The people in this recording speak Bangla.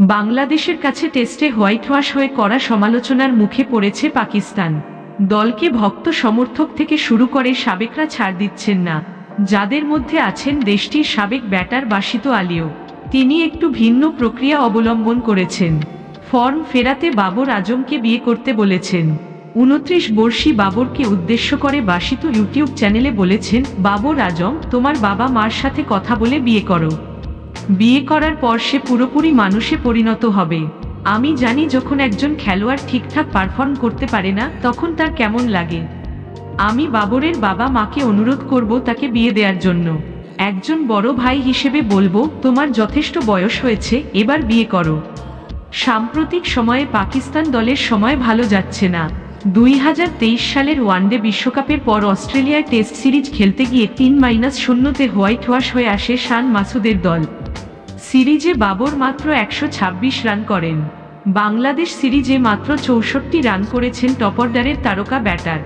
বাংলাদেশের কাছে টেস্টে হোয়াইট ওয়াশ হয়ে করা সমালোচনার মুখে পড়েছে পাকিস্তান। দলকে ভক্ত সমর্থক থেকে শুরু করে সাবেকরা ছাড় দিচ্ছেন না। যাদের মধ্যে আছেন দেশটির সাবেক ব্যাটার বাসিত আলীও। তিনি একটু ভিন্ন প্রক্রিয়া অবলম্বন করেছেন। ফর্ম ফেরাতে বাবর আজমকে বিয়ে করতে বলেছেন। উনত্রিশ বর্ষী বাবরকে উদ্দেশ্য করে বাসিত ইউটিউব চ্যানেলে বলেছেন, বাবর আজম, তোমার বাবা মার সাথে কথা বলে বিয়ে করো। বিয়ে করার পর সে পুরোপুরি মানুষে পরিণত হবে। আমি জানি যখন একজন খেলোয়াড় ঠিকঠাক পারফর্ম করতে পারে না, তখন তার কেমন লাগে। আমি বাবরের বাবা মাকে অনুরোধ করব তাকে বিয়ে দেওয়ার জন্য। একজন বড় ভাই হিসেবে বলব, তোমার যথেষ্ট বয়স হয়েছে, এবার বিয়ে করো। সাম্প্রতিক সময়ে পাকিস্তান দলের সময় ভালো যাচ্ছে না। দুই হাজার তেইশ সালের ওয়ানডে বিশ্বকাপের পর অস্ট্রেলিয়ায় টেস্ট সিরিজ খেলতে গিয়ে তিন মাইনাস শূন্যতে হোয়াইট ওয়াশ হয়ে আসে শান মাসুদের দল। সিরিজে বাবর মাত্র একশো ছাব্বিশ রান করেন। বাংলাদেশ সিরিজে মাত্র চৌষট্টি রান করেছেন টপরদারের তারকা ব্যাটার।